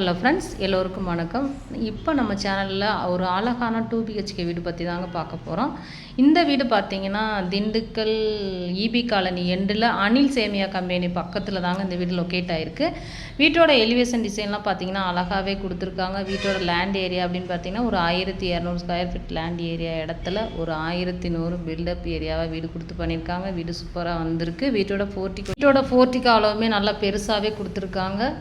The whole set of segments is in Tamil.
ஹலோ ஃப்ரெண்ட்ஸ் எல்லோருக்கும் வணக்கம். இப்போ நம்ம சேனலில் ஒரு அழகான டூ பிஹெச்கே வீடு பற்றி தாங்க பார்க்க போகிறோம் இந்த வீடு பார்த்தீங்கன்னா திண்டுக்கல் இபி காலனி எண்டில் அனில் சேமியா கம்பெனி பக்கத்தில் தாங்க இந்த வீடு லொக்கேட் ஆகிருக்கு வீட்டோட எலிவேஷன் டிசைன்லாம் பார்த்தீங்கன்னா அழகாகவே கொடுத்துருக்காங்க. வீட்டோட லேண்ட் ஏரியா அப்படின்னு பார்த்தீங்கன்னா ஒரு ஆயிரத்தி இரநூறு ஸ்கொயர் ஃபீட் லேண்ட் ஏரியா இடத்துல ஒரு ஆயிரத்தி நூறு பில்டப் ஏரியாவாக வீடு கொடுத்து பண்ணியிருக்காங்க. வீடு சூப்பராக வந்திருக்கு. வீட்டோட ஃபோர்ட்டி வீட்டோட ஃபோர்ட்டிக்கு நல்லா பெருசாகவே கொடுத்துருக்காங்க.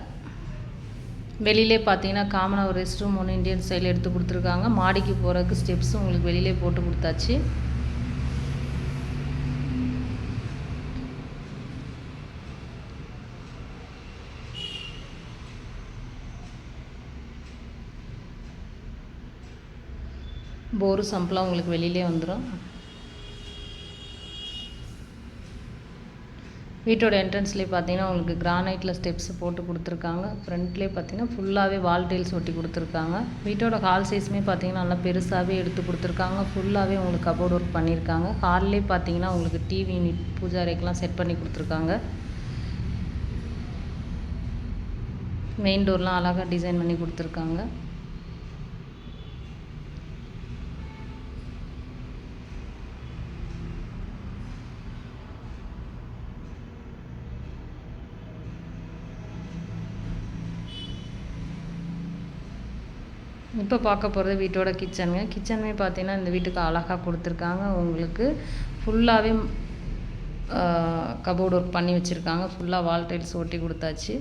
வெளியிலே பார்த்தீங்கன்னா காமனாக ஒரு ரெஸ்ட் ரூம் ஒன்று இந்தியன் ஸ்டைல் எடுத்து கொடுத்துருக்காங்க. மாடிக்கு போகிறதுக்கு ஸ்டெப்ஸும் உங்களுக்கு வெளியிலே போட்டு கொடுத்தாச்சு. போரு சம்பளம் உங்களுக்கு வெளியிலே வந்துடும் வீட்டோட என்ட்ரன்ஸ்லேயே பார்த்தீங்கன்னா உங்களுக்கு கிரானைட்டில் ஸ்டெப்ஸ் போட்டு கொடுத்துருக்காங்க. ஃப்ரண்ட்லேயே பார்த்தீங்கன்னா ஃபுல்லாகவே வால் டைல்ஸ் ஒட்டி கொடுத்துருக்காங்க. வீட்டோட ஹால் சைஸுமே பார்த்தீங்கன்னா நல்லா பெருசாகவே எடுத்து கொடுத்துருக்காங்க. ஃபுல்லாகவே உங்களுக்கு கபோர்ட் ஒர்க் பண்ணியிருக்காங்க. ஹால்லே பார்த்தீங்கன்னா உங்களுக்கு டிவி யூனிட் பூஜா ரேக்கெலாம் செட் பண்ணி கொடுத்துருக்காங்க. மெயின் டோர்லாம் அழகாக டிசைன் பண்ணி கொடுத்துருக்காங்க. இப்போ பார்க்க போகிறது வீட்டோட கிச்சனுங்க கிச்சனுமே பார்த்தீங்கன்னா இந்த வீட்டுக்கு அழகாக கொடுத்துருக்காங்க. உங்களுக்கு ஃபுல்லாகவே கபோர்டு ஒர்க் பண்ணி வச்சுருக்காங்க. ஃபுல்லாக வால் டைல்ஸ் ஒட்டி கொடுத்தாச்சு.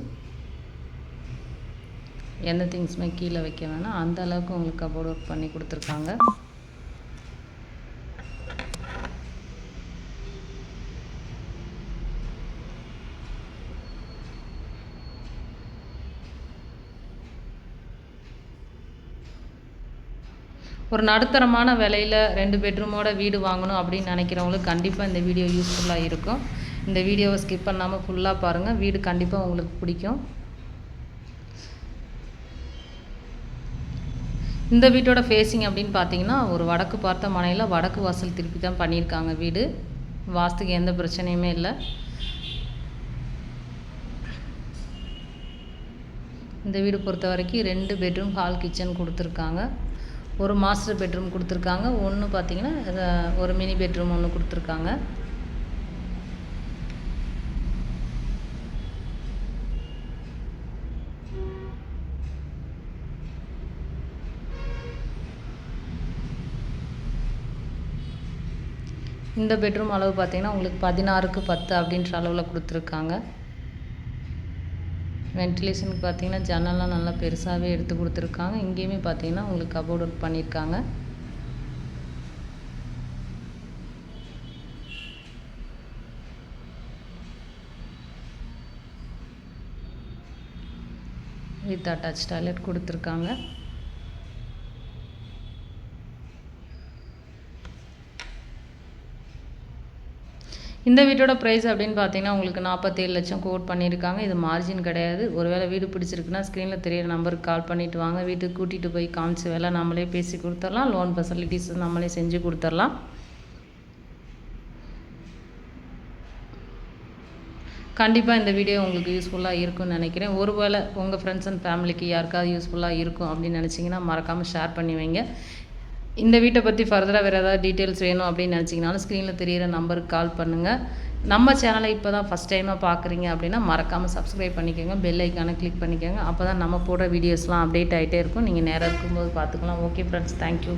எந்த திங்ஸுமே கீழே வைக்க வேணாம். அந்த அளவுக்கு உங்களுக்கு கபோர்டு ஒர்க் பண்ணி கொடுத்துருக்காங்க. ஒரு நடுத்தரமான விலையில் ரெண்டு பெட்ரூமோட வீடு வாங்கணும் அப்படின்னு நினைக்கிறவங்களுக்கு கண்டிப்பாக இந்த வீடியோ யூஸ்ஃபுல்லாக இருக்கும். இந்த வீடியோவை ஸ்கிப் பண்ணாமல் ஃபுல்லாக பாருங்கள் வீடு கண்டிப்பாக உங்களுக்கு பிடிக்கும். இந்த வீட்டோட ஃபேஸிங் அப்படின்னு பார்த்தீங்கன்னா ஒரு வடக்கு பார்த்த மனையில் வடக்கு வாசல் திருப்பி தான் பண்ணியிருக்காங்க வீடு. வாஸ்துக்கு எந்த பிரச்சனையுமே இல்லை. இந்த வீடு பொறுத்த வரைக்கும் ரெண்டு பெட்ரூம் ஹால் கிச்சன் கொடுத்துருக்காங்க. ஒரு மாஸ்டர் பெட்ரூம் கொடுத்துருக்காங்க. ஒன்று பார்த்தீங்கன்னா ஒரு மினி பெட்ரூம் ஒன்று கொடுத்துருக்காங்க. இந்த பெட்ரூம் அளவு பார்த்தீங்கன்னா உங்களுக்கு பதினாறுக்கு பத்து அப்படின்ற அளவில் கொடுத்துருக்காங்க. வென்டிலேஷனுக்கு பார்த்தீங்கன்னா ஜன்னல்லாம் நல்லா பெருசாகவே எடுத்து கொடுத்துருக்காங்க. இங்கேயுமே பார்த்தீங்கன்னா உங்களுக்கு கபோர்ட் ஒர்க் பண்ணியிருக்காங்க. வித் அட்டாச் டாய்லெட் கொடுத்துருக்காங்க. இந்த வீட்டோட ப்ரைஸ் அப்படின்னு பார்த்தீங்கன்னா உங்களுக்கு நாற்பத்தேழு லட்சம் கோட் பண்ணியிருக்காங்க. இது மார்ஜின் கிடையாது. ஒருவேளை வீடு பிடிச்சிருக்குன்னா ஸ்க்ரீனில் தெரியிற நம்பருக்கு கால் பண்ணிவிட்டு வாங்க. வீட்டுக்கு கூட்டிகிட்டு போய் காமிச்சு வேலை நம்மளே பேசி கொடுத்துடலாம். லோன் ஃபெசிலிட்டிஸ் நம்மளே செஞ்சு கொடுத்துடலாம். கண்டிப்பாக இந்த வீடியோ உங்களுக்கு யூஸ்ஃபுல்லாக இருக்கும்னு நினைக்கிறேன். ஒருவேளை உங்கள் ஃப்ரெண்ட்ஸ் அண்ட் ஃபேமிலிக்கு யாருக்காவது யூஸ்ஃபுல்லாக இருக்கும் அப்படின்னு நினச்சிங்கன்னா மறக்காமல் ஷேர் பண்ணி வைங்க. இந்த வீட்டை பற்றி ஃபர்தராக வேறு ஏதாவது டீட்டெயில்ஸ் வேணும் அப்படின்னு நினச்சிங்கனாலும் ஸ்க்ரீனில் தெரிகிற நம்பருக்கு கால் பண்ணுங்கள் நம்ம சேனலை இப்போ தான் ஃபஸ்ட் டைமாக பார்க்குறீங்க அப்படின்னா மறக்காமல் சப்ஸ்கிரைப் பண்ணிக்கோங்க. பெல் ஐக்கானை கிளிக் பண்ணிக்கோங்க. அப்போ தான் நம்ம போடுற வீடியோஸ்லாம் அப்டேட் ஆகிட்டே இருக்கும். நீங்கள் நேராக இருக்கும்போது பார்த்துக்கலாம். Okay friends thank you